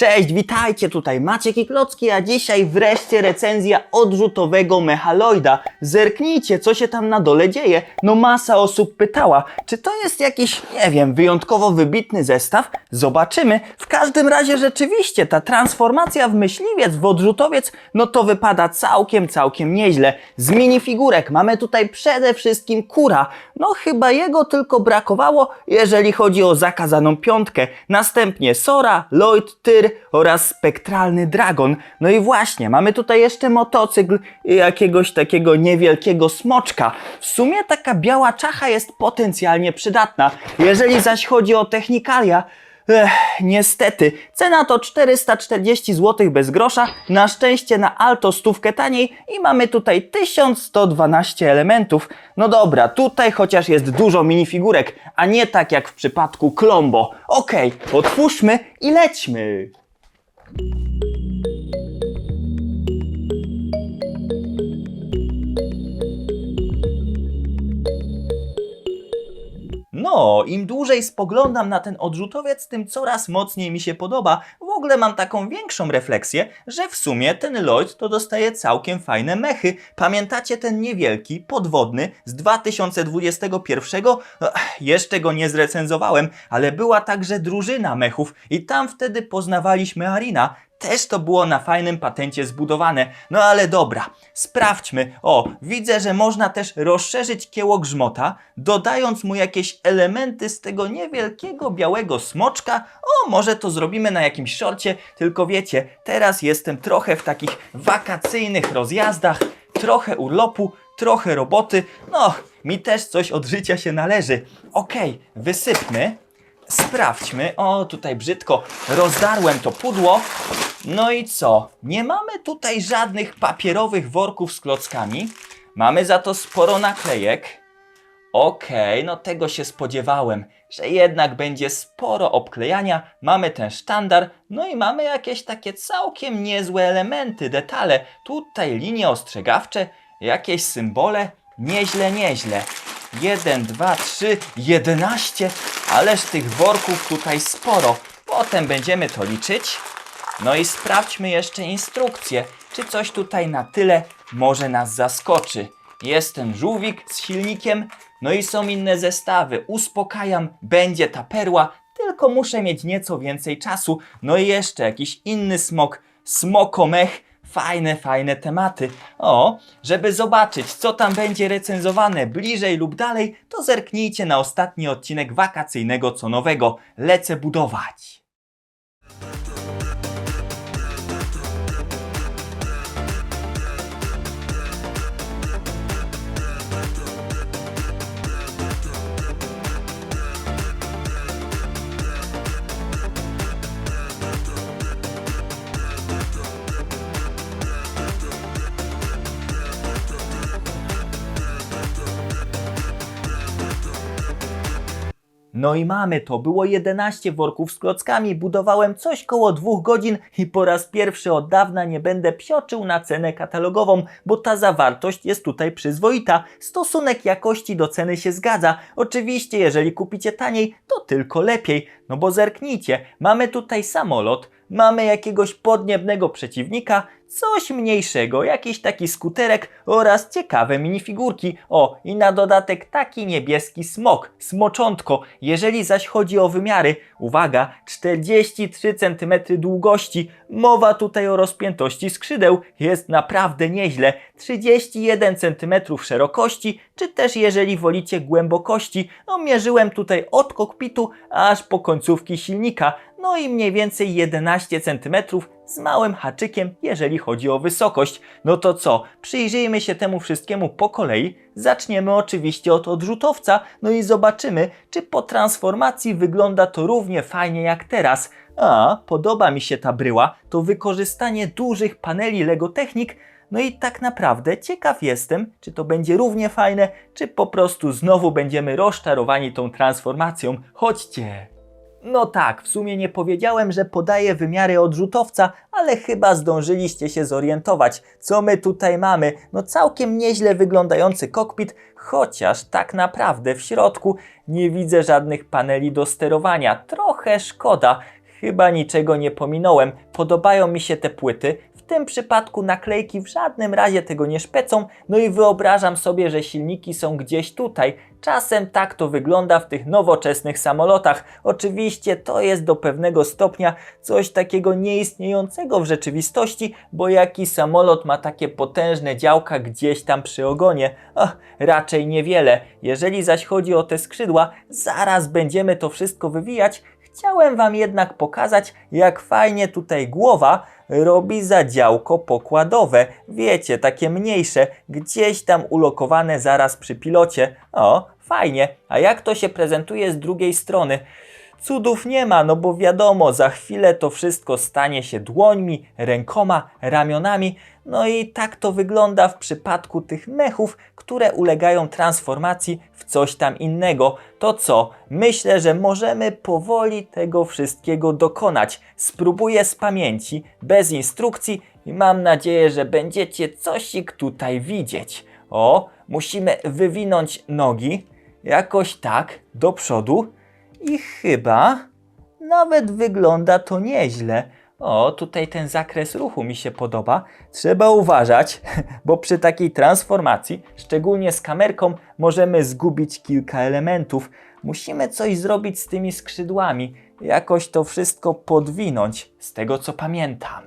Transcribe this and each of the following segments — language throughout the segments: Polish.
Cześć, witajcie tutaj Maciek i Klocki, a dzisiaj wreszcie recenzja odrzutowego Mechaloida. Zerknijcie, co się tam na dole dzieje. No masa osób pytała, czy to jest jakiś, nie wiem, wyjątkowo wybitny zestaw? Zobaczymy. W każdym razie rzeczywiście ta transformacja w myśliwiec, w odrzutowiec, no to wypada całkiem, całkiem nieźle. Z minifigurek mamy tutaj przede wszystkim Kura. No chyba jego tylko brakowało, jeżeli chodzi o zakazaną piątkę. Następnie Sora, Lloyd, Tyr oraz spektralny Dragon. No i właśnie, mamy tutaj jeszcze motocykl jakiegoś takiego niewielkiego smoczka. W sumie taka biała czacha jest potencjalnie przydatna. Jeżeli zaś chodzi o technikalia, Ech, niestety, cena to 440 zł bez grosza, na szczęście na Alto stówkę taniej i mamy tutaj 1112 elementów. No dobra, tutaj chociaż jest dużo minifigurek, a nie tak jak w przypadku Klombo. Okej, otwórzmy i lećmy. Bye. No, im dłużej spoglądam na ten odrzutowiec, tym coraz mocniej mi się podoba. W ogóle mam taką większą refleksję, że w sumie ten Lloyd to dostaje całkiem fajne mechy. Pamiętacie ten niewielki, podwodny z 2021? Ech, Jeszcze go nie zrecenzowałem, ale była także drużyna mechów i tam wtedy poznawaliśmy Arina. Też to było na fajnym patencie zbudowane. No ale dobra, sprawdźmy. O, widzę, że można też rozszerzyć kieło grzmota, dodając mu jakieś elementy z tego niewielkiego białego smoczka. O, może to zrobimy na jakimś szorcie, tylko wiecie, teraz jestem trochę w takich wakacyjnych rozjazdach, trochę urlopu, trochę roboty. No, mi też coś od życia się należy. Okej, wysypmy. Sprawdźmy. O, tutaj brzydko rozdarłem to pudło. No i co? Nie mamy tutaj żadnych papierowych worków z klockami. Mamy za to sporo naklejek. Okej, no tego się spodziewałem, że jednak będzie sporo obklejania. Mamy ten sztandar, no i mamy jakieś takie całkiem niezłe elementy, detale. Tutaj linie ostrzegawcze, jakieś symbole. Nieźle, nieźle. 1, 2, 3, 11. Ależ tych worków tutaj sporo. Potem będziemy to liczyć. No i sprawdźmy jeszcze instrukcję, czy coś tutaj na tyle może nas zaskoczy. Jest ten żółwik z silnikiem, no i są inne zestawy. Uspokajam, będzie ta perła, tylko muszę mieć nieco więcej czasu. No i jeszcze jakiś inny smok, smokomech. Fajne, fajne tematy. O, żeby zobaczyć, co tam będzie recenzowane bliżej lub dalej, to zerknijcie na ostatni odcinek wakacyjnego co nowego. Lecę budować. No i mamy to. Było 11 worków z klockami. Budowałem coś koło dwóch godzin i po raz pierwszy od dawna nie będę psioczył na cenę katalogową, bo ta zawartość jest tutaj przyzwoita. Stosunek jakości do ceny się zgadza. Oczywiście, jeżeli kupicie taniej, to tylko lepiej. No bo zerknijcie, mamy tutaj samolot, mamy jakiegoś podniebnego przeciwnika, coś mniejszego, jakiś taki skuterek oraz ciekawe minifigurki. O, i na dodatek taki niebieski smok, smoczątko. Jeżeli zaś chodzi o wymiary, uwaga, 43 cm długości. Mowa tutaj o rozpiętości skrzydeł, jest naprawdę nieźle. 31 cm szerokości, czy też jeżeli wolicie głębokości, no mierzyłem tutaj od kokpitu aż po końcówki silnika, no i mniej więcej 11 cm z małym haczykiem, jeżeli chodzi o wysokość. No to co? Przyjrzyjmy się temu wszystkiemu po kolei. Zaczniemy oczywiście od odrzutowca, no i zobaczymy, czy po transformacji wygląda to równie fajnie jak teraz. A, podoba mi się ta bryła, to wykorzystanie dużych paneli Lego Technik. No i tak naprawdę ciekaw jestem, czy to będzie równie fajne, czy po prostu znowu będziemy rozczarowani tą transformacją. Chodźcie! No tak, w sumie nie powiedziałem, że podaję wymiary odrzutowca, ale chyba zdążyliście się zorientować, co my tutaj mamy. No całkiem nieźle wyglądający kokpit, chociaż tak naprawdę w środku nie widzę żadnych paneli do sterowania. Trochę szkoda. Chyba niczego nie pominąłem. Podobają mi się te płyty. Tym przypadku naklejki w żadnym razie tego nie szpecą. No i wyobrażam sobie, że silniki są gdzieś tutaj. Czasem tak to wygląda w tych nowoczesnych samolotach. Oczywiście to jest do pewnego stopnia coś takiego nieistniejącego w rzeczywistości, bo jaki samolot ma takie potężne działka gdzieś tam przy ogonie? Ach, raczej niewiele. Jeżeli zaś chodzi o te skrzydła, zaraz będziemy to wszystko wywijać. Chciałem Wam jednak pokazać, jak fajnie tutaj głowa robi zadziałko pokładowe. Wiecie, takie mniejsze, gdzieś tam ulokowane zaraz przy pilocie. O, fajnie. A jak to się prezentuje z drugiej strony? Cudów nie ma, no bo wiadomo, za chwilę to wszystko stanie się dłońmi, rękoma, ramionami. No i tak to wygląda w przypadku tych mechów, które ulegają transformacji w coś tam innego. To co? Myślę, że możemy powoli tego wszystkiego dokonać. Spróbuję z pamięci, bez instrukcji i mam nadzieję, że będziecie cosik tutaj widzieć. O, musimy wywinąć nogi jakoś tak do przodu i chyba nawet wygląda to nieźle. O, tutaj ten zakres ruchu mi się podoba. Trzeba uważać, bo przy takiej transformacji, szczególnie z kamerką, możemy zgubić kilka elementów. Musimy coś zrobić z tymi skrzydłami, jakoś to wszystko podwinąć, z tego co pamiętam.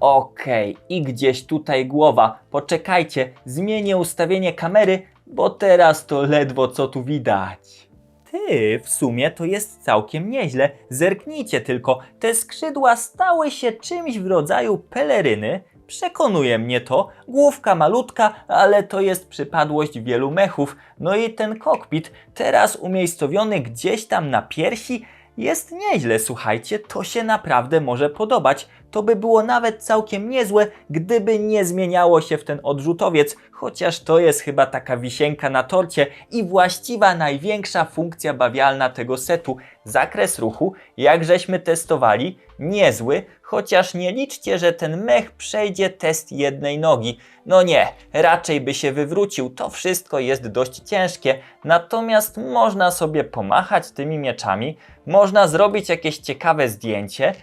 Okej, i gdzieś tutaj głowa. Poczekajcie, zmienię ustawienie kamery, bo teraz to ledwo co tu widać. Ty, w sumie to jest całkiem nieźle. Zerknijcie tylko, te skrzydła stały się czymś w rodzaju peleryny. Przekonuje mnie to, główka malutka, ale to jest przypadłość wielu mechów. No i ten kokpit, teraz umiejscowiony gdzieś tam na piersi, jest nieźle, słuchajcie, to się naprawdę może podobać. To by było nawet całkiem niezłe, gdyby nie zmieniało się w ten odrzutowiec, chociaż to jest chyba taka wisienka na torcie i właściwa największa funkcja bawialna tego setu. Zakres ruchu, jak żeśmy testowali, niezły, chociaż nie liczcie, że ten mech przejdzie test jednej nogi. No nie, raczej by się wywrócił, to wszystko jest dość ciężkie, natomiast można sobie pomachać tymi mieczami, można zrobić jakieś ciekawe zdjęcie.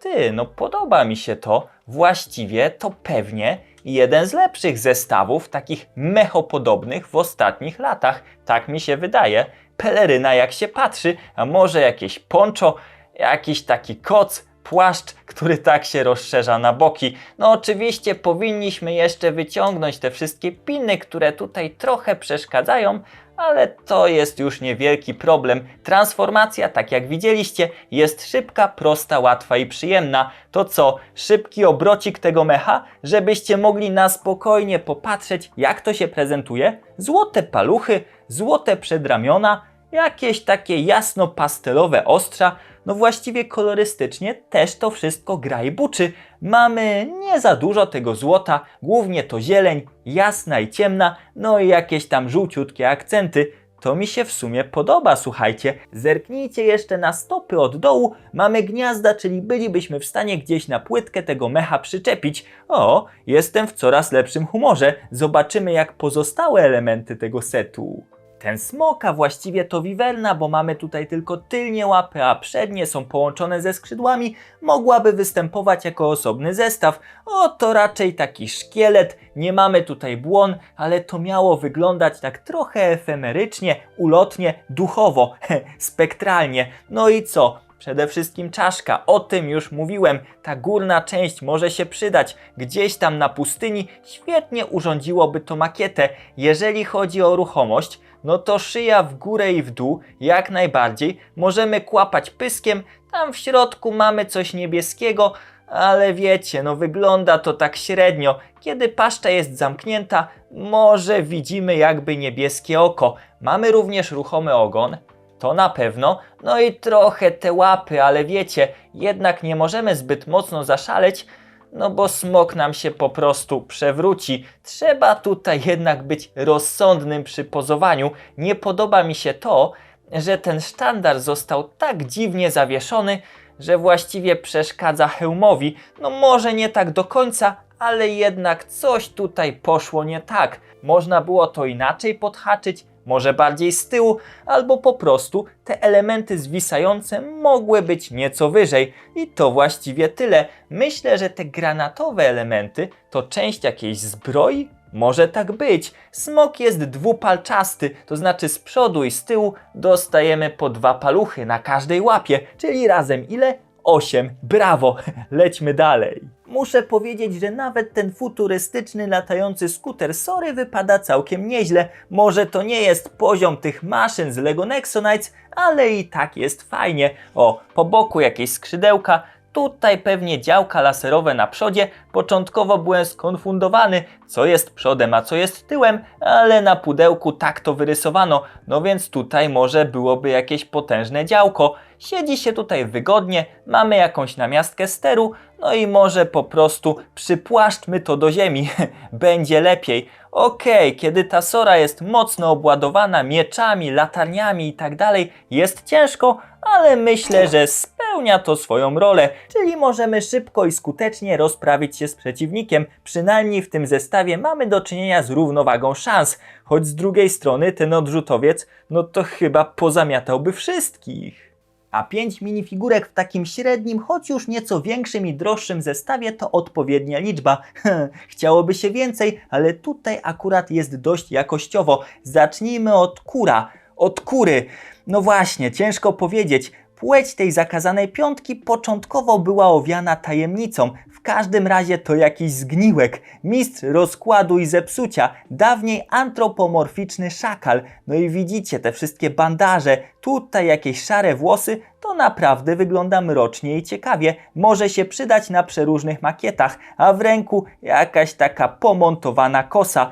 Ty, no podoba mi się to. Właściwie to pewnie jeden z lepszych zestawów takich mechopodobnych w ostatnich latach. Tak mi się wydaje. Peleryna jak się patrzy, a może jakieś poncho, jakiś taki koc, płaszcz, który tak się rozszerza na boki. No oczywiście powinniśmy jeszcze wyciągnąć te wszystkie piny, które tutaj trochę przeszkadzają, ale to jest już niewielki problem. Transformacja, tak jak widzieliście, jest szybka, prosta, łatwa i przyjemna. To co, szybki obrocik tego mecha, żebyście mogli na spokojnie popatrzeć, jak to się prezentuje? Złote paluchy, złote przedramiona, jakieś takie jasno-pastelowe ostrza, no właściwie kolorystycznie też to wszystko gra i buczy. Mamy nie za dużo tego złota, głównie to zieleń, jasna i ciemna, no i jakieś tam żółciutkie akcenty. To mi się w sumie podoba, słuchajcie. Zerknijcie jeszcze na stopy od dołu. Mamy gniazda, czyli bylibyśmy w stanie gdzieś na płytkę tego mecha przyczepić. O, jestem w coraz lepszym humorze. Zobaczymy jak pozostałe elementy tego setu. Ten smoka właściwie to wiwerna, bo mamy tutaj tylko tylnie łapy, a przednie są połączone ze skrzydłami, mogłaby występować jako osobny zestaw. O, to raczej taki szkielet, nie mamy tutaj błon, ale to miało wyglądać tak trochę efemerycznie, ulotnie, duchowo, spektralnie. No i co? Przede wszystkim czaszka, o tym już mówiłem. Ta górna część może się przydać. Gdzieś tam na pustyni świetnie urządziłoby to makietę. Jeżeli chodzi o ruchomość, no to szyja w górę i w dół, jak najbardziej. Możemy kłapać pyskiem, tam w środku mamy coś niebieskiego, ale wiecie, no wygląda to tak średnio. Kiedy paszcza jest zamknięta, może widzimy jakby niebieskie oko. Mamy również ruchomy ogon, to na pewno. No i trochę te łapy, ale wiecie, jednak nie możemy zbyt mocno zaszaleć, no bo smok nam się po prostu przewróci. Trzeba tutaj jednak być rozsądnym przy pozowaniu. Nie podoba mi się to, że ten sztandar został tak dziwnie zawieszony, że właściwie przeszkadza hełmowi. No może nie tak do końca, ale jednak coś tutaj poszło nie tak. Można było to inaczej podhaczyć, może bardziej z tyłu, albo po prostu te elementy zwisające mogły być nieco wyżej. I to właściwie tyle. Myślę, że te granatowe elementy to część jakiejś zbroi? Może tak być. Smok jest dwupalczasty, to znaczy z przodu i z tyłu dostajemy po dwa paluchy na każdej łapie, czyli razem ile? 8. Brawo! Lećmy dalej. Muszę powiedzieć, że nawet ten futurystyczny latający skuter Sory wypada całkiem nieźle. Może to nie jest poziom tych maszyn z Lego Nexonites, ale i tak jest fajnie. O, po boku jakieś skrzydełka, Tutaj pewnie działka laserowe na przodzie. Początkowo byłem skonfundowany, co jest przodem, a co jest tyłem, ale na pudełku tak to wyrysowano, no więc tutaj może byłoby jakieś potężne działko. Siedzi się tutaj wygodnie, mamy jakąś namiastkę steru, no i może po prostu przypłaszczmy to do ziemi. Będzie lepiej. Okej, kiedy ta sora jest mocno obładowana mieczami, latarniami i tak dalej, jest ciężko, ale myślę, że spełnia to swoją rolę, czyli możemy szybko i skutecznie rozprawić się z przeciwnikiem. Przynajmniej w tym zestawie mamy do czynienia z równowagą szans, choć z drugiej strony ten odrzutowiec, no to chyba pozamiatałby wszystkich. A 5 minifigurek w takim średnim, choć już nieco większym i droższym zestawie to odpowiednia liczba. Chciałoby się więcej, ale tutaj akurat jest dość jakościowo. Zacznijmy od kura. Od kury. No właśnie, ciężko powiedzieć. Płeć tej zakazanej piątki początkowo była owiana tajemnicą. W każdym razie to jakiś zgniłek, mistrz rozkładu i zepsucia, dawniej antropomorficzny szakal. No i widzicie te wszystkie bandaże, tutaj jakieś szare włosy, to naprawdę wygląda mrocznie i ciekawie. Może się przydać na przeróżnych makietach, a w ręku jakaś taka pomontowana kosa.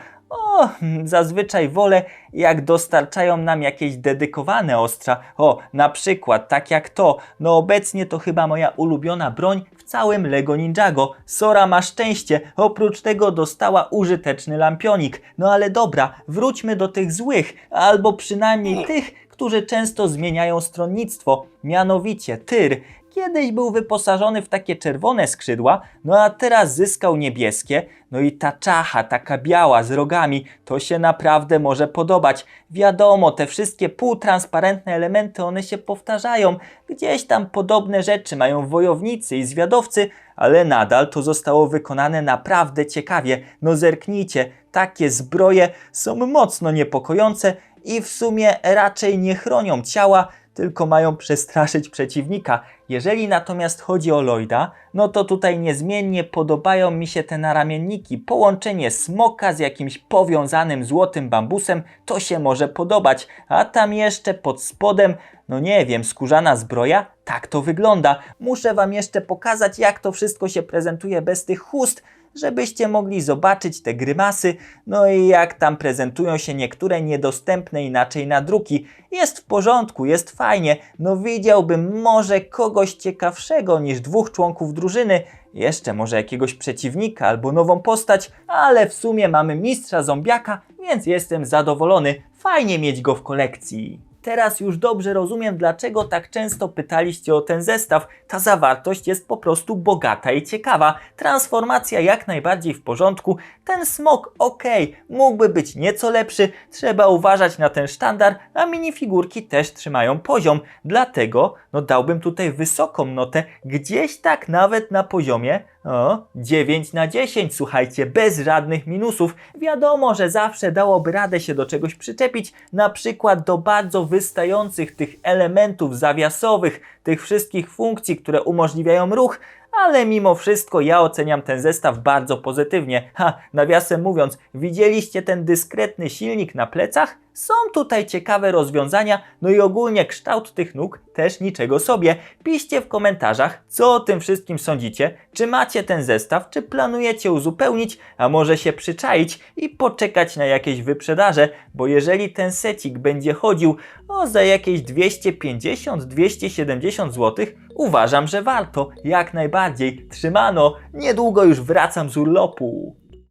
O, zazwyczaj wolę, jak dostarczają nam jakieś dedykowane ostrza. O, na przykład, tak jak to. No obecnie to chyba moja ulubiona broń w całym Lego Ninjago. Sora ma szczęście, oprócz tego dostała użyteczny lampionik. No ale dobra, wróćmy do tych złych, albo przynajmniej tych, którzy często zmieniają stronnictwo, mianowicie Tyr. Kiedyś był wyposażony w takie czerwone skrzydła, no a teraz zyskał niebieskie. No i ta czacha, taka biała z rogami, to się naprawdę może podobać. Wiadomo, te wszystkie półtransparentne elementy, one się powtarzają. Gdzieś tam podobne rzeczy mają wojownicy i zwiadowcy, ale nadal to zostało wykonane naprawdę ciekawie. No zerknijcie, takie zbroje są mocno niepokojące i w sumie raczej nie chronią ciała, tylko mają przestraszyć przeciwnika. Jeżeli natomiast chodzi o Lloyda, no to tutaj niezmiennie podobają mi się te naramienniki. Połączenie smoka z jakimś powiązanym złotym bambusem to się może podobać, a tam jeszcze pod spodem, no nie wiem, skórzana zbroja? Tak to wygląda. Muszę Wam jeszcze pokazać, jak to wszystko się prezentuje bez tych chust, żebyście mogli zobaczyć te grymasy, no i jak tam prezentują się niektóre niedostępne inaczej nadruki. Jest w porządku, jest fajnie, no widziałbym może kogoś ciekawszego niż dwóch członków drużyny, jeszcze może jakiegoś przeciwnika albo nową postać, ale w sumie mamy mistrza zombiaka, więc jestem zadowolony. Fajnie mieć go w kolekcji. Teraz już dobrze rozumiem, dlaczego tak często pytaliście o ten zestaw. Ta zawartość jest po prostu bogata i ciekawa. Transformacja jak najbardziej w porządku. Ten smok ok, mógłby być nieco lepszy. Trzeba uważać na ten sztandar, a minifigurki też trzymają poziom. Dlatego no dałbym tutaj wysoką notę, gdzieś tak nawet na poziomie o, 9 na 10, słuchajcie, bez żadnych minusów. Wiadomo, że zawsze dałoby radę się do czegoś przyczepić, na przykład do bardzo wystających tych elementów zawiasowych, tych wszystkich funkcji, które umożliwiają ruch, ale mimo wszystko ja oceniam ten zestaw bardzo pozytywnie. Ha, nawiasem mówiąc, widzieliście ten dyskretny silnik na plecach? Są tutaj ciekawe rozwiązania, no i ogólnie kształt tych nóg też niczego sobie. Piszcie w komentarzach, co o tym wszystkim sądzicie, czy macie ten zestaw, czy planujecie uzupełnić, a może się przyczaić i poczekać na jakieś wyprzedaże, bo jeżeli ten secik będzie chodził o za jakieś 250-270 zł, uważam, że warto, jak najbardziej. Trzymano, niedługo już wracam z urlopu.